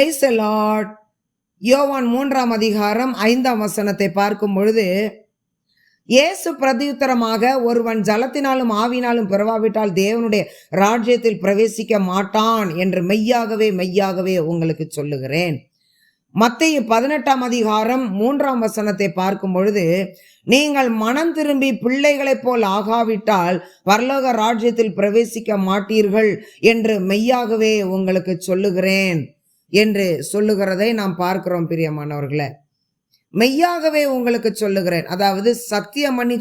Price Lord யோவான் மூன்றாம் அதிகாரம் ஐந்தாம் வசனத்தை பார்க்கும் பொழுது இயேசு பிரதியுத்தரமாக ஒருவன் ஜலத்தினாலும் ஆவினாலும் பிறவாவிட்டால் தேவனுடைய ராஜ்யத்தில் பிரவேசிக்க மாட்டான் என்று மெய்யாகவே மெய்யாகவே உங்களுக்கு சொல்லுகிறேன். மத்திய பதினெட்டாம் அதிகாரம் மூன்றாம் வசனத்தை பார்க்கும் பொழுது நீங்கள் மனம் திரும்பி பிள்ளைகளைப் போல் ஆகாவிட்டால் பரலோக ராஜ்யத்தில் பிரவேசிக்க மாட்டீர்கள் என்று மெய்யாகவே உங்களுக்கு சொல்லுகிறேன். என்று சொல்லுகிறதை நாம் பார்க்கிறோம் பிரியமானவர்களே. மெய்யாகவே உங்களுக்கு சொல்லுகிறேன். அதாவது சத்தியம் பண்ணி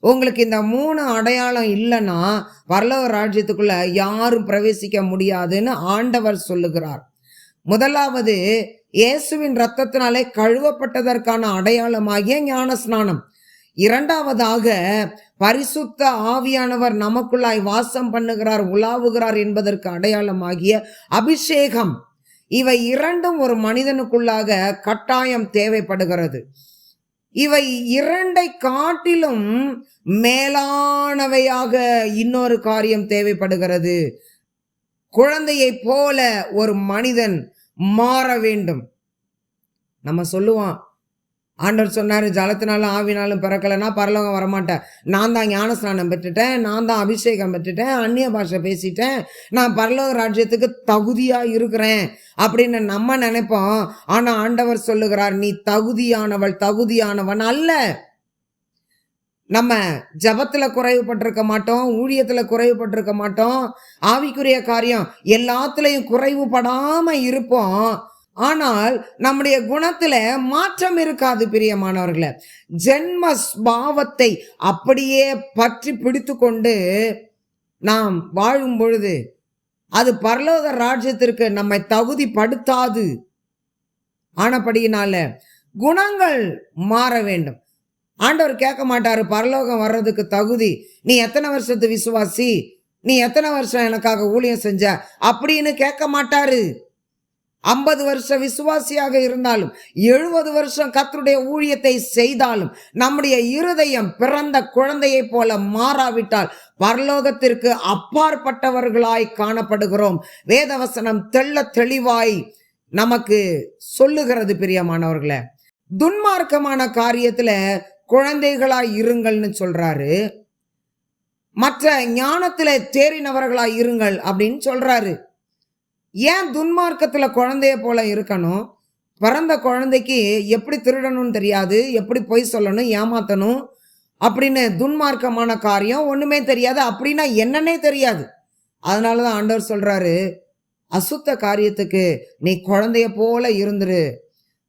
உங்களுக்கு இந்த மூணு அடையாளம் இல்லைன்னா பரலோக ராஜ்யத்துக்குள்ள யாரும் பிரவேசிக்க முடியாதுன்னு ஆண்டவர் சொல்லுகிறார். முதலாவது இயேசுவின் ரத்தத்தினாலே கழுவப்பட்டதற்கான அடையாளமாகிய ஞான ஸ்நானம் இரண்டாவதாக பரிசுத்த ஆவியானவர் நமக்குள்ளாய் வாசம் பண்ணுகிறார் உலாவுகிறார் என்பதற்கு அடையாளமாகிய அபிஷேகம். இவை இரண்டும் ஒரு மனிதனுக்குள்ளாக கட்டாயம் தேவைப்படுகிறது. இவை இரண்டை காட்டிலும் மேலானவையாக இன்னொரு காரியம் தேவைப்படுகிறது. குழந்தையைப் போல ஒரு மனிதன் மாற வேண்டும். நம்ம சொல்லுவான் ஆண்டவர் சொன்னார் ஜலத்தினாலும் ஆவினாலும் பிறக்கலைன்னா பரலோகம் வரமாட்டேன் நான் தான் ஞானஸ்நானம் பெற்றுட்டேன் நான் தான் அபிஷேகம் பெற்றுட்டேன் அந்நிய பாஷை பேசிட்டேன் நான் பரலோக ராஜ்யத்துக்கு தகுதியாக இருக்கிறேன் அப்படின்னு நம்ம நினைப்போம். ஆனால் ஆண்டவர் சொல்லுகிறார் நீ தகுதியானவள் தகுதியானவன் அல்ல. நம்ம ஜபத்தில் குறைவுபட்டிருக்க மாட்டோம் ஊழியத்தில் குறைவுபட்டிருக்க மாட்டோம். ஆவிக்குரிய காரியம் எல்லாத்துலேயும் குறைவுபடாமல் இருப்போம். ஆனால் நம்முடைய குணத்துல மாற்றம் இருக்காது பிரியமானவர்களை. ஜென்ம ஸ்பாவத்தை அப்படியே பற்றி பிடித்து கொண்டு நாம் வாழும் பொழுது அது பரலோக ராஜ்யத்திற்கு நம்மை தகுதி படுத்தாது ஆனபடியினால குணங்கள் மாற வேண்டும். ஆண்டவர் கேட்க மாட்டாரு பரலோகம் வர்றதுக்கு தகுதி. நீ எத்தனை வருஷத்து விசுவாசி? நீ எத்தனை வருஷம் எனக்காக ஊழியம் செஞ்ச? அப்படின்னு கேட்க மாட்டாரு. ஐம்பது வருஷம் விசுவாசியாக இருந்தாலும் எழுபது வருஷம் கத்தருடைய ஊழியத்தை செய்தாலும் நம்முடைய இருதயம் பிறந்த குழந்தையைப் போல மாறாவிட்டால் பரலோகத்திற்கு அப்பாற்பட்டவர்களாய் காணப்படுகிறோம். வேதவசனம் தெள்ள தெளிவாய் நமக்கு சொல்லுகிறது பிரியமானவர்களே. துன்மார்க்கமான காரியத்துல குழந்தைகளாய் இருங்கள்னு சொல்றாரு. மற்ற ஞானத்தில் தேறினவர்களாய் இருங்கள் அப்படின்னு சொல்றாரு. ஏன் துன்மார்க்கத்தில் குழந்தைய போல இருக்கணும்? பிறந்த குழந்தைக்கு எப்படி திருடணும்னு தெரியாது எப்படி பொய் சொல்லணும் ஏமாத்தணும் அப்படின்னு துன்மார்க்கமான காரியம் ஒன்றுமே தெரியாது. அப்படின்னா என்னன்னே தெரியாது. அதனால தான் ஆண்டவர் சொல்கிறாரு அசுத்த காரியத்துக்கு நீ குழந்தைய போல இருந்துரு.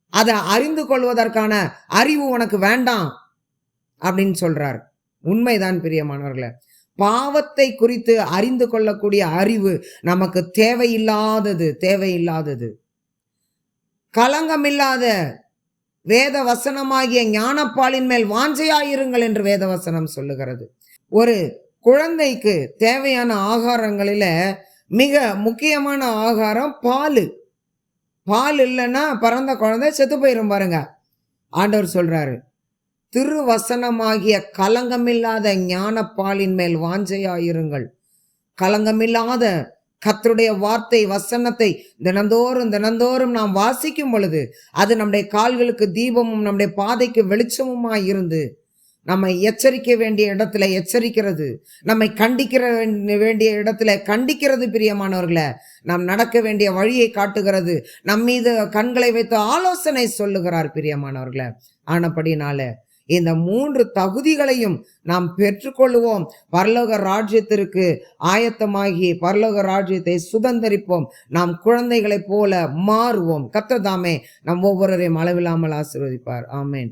அதை அறிந்து கொள்வதற்கான அறிவு உனக்கு வேண்டாம் அப்படின்னு சொல்கிறார் உண்மைதான் பிரியமானவர்களை. பாவத்தை குறித்து அறிந்து கொள்ளக்கூடிய அறிவு நமக்கு தேவையில்லாதது தேவையில்லாதது. களங்கமில்லாத வேத வசனமாகிய ஞானப்பாலின் மேல் வாஞ்சையாயிருங்கள் என்று வேத வசனம் சொல்லுகிறது. ஒரு குழந்தைக்கு தேவையான ஆகாரங்களில் மிக முக்கியமான ஆகாரம் பால். பால் இல்லைன்னா பிறந்த குழந்தை செத்து போயிரும் பாருங்க. ஆண்டவர் சொல்றாரு. திருவசனமாகிய கலங்கமில்லாத ஞானப்பாலின் மேல் வாஞ்சையாயிருங்கள். கலங்கமில்லாத கத்தருடைய வார்த்தை வசனத்தை தினந்தோறும் தினந்தோறும் நாம் வாசிக்கும் பொழுது அது நம்முடைய கால்களுக்கு தீபமும் நம்முடைய பாதைக்கு வெளிச்சமுமாய் இருந்து நம்மை எச்சரிக்க வேண்டிய இடத்துல எச்சரிக்கிறது நம்மை கண்டிக்கிற வேண்டிய இடத்துல கண்டிக்கிறது பிரியமானவர்களை. நாம் நடக்க வேண்டிய வழியை காட்டுகிறது நம் மீது கண்களை வைத்து ஆலோசனை சொல்லுகிறார் பிரியமானவர்களை. ஆனப்படினால இந்த மூன்று தகுதிகளையும் நாம் பெற்றுக்கொள்வோம் பரலோக ராஜ்யத்திற்கு ஆயத்தமாகி பரலோக ராஜ்யத்தை சுதந்திரிப்போம். நாம் குழந்தைகளைப் போல மாறுவோம். கத்ததாமே நம் ஒவ்வொருவரையும் அளவில்லாமல் ஆசீர்வதிப்பார். ஆமேன்.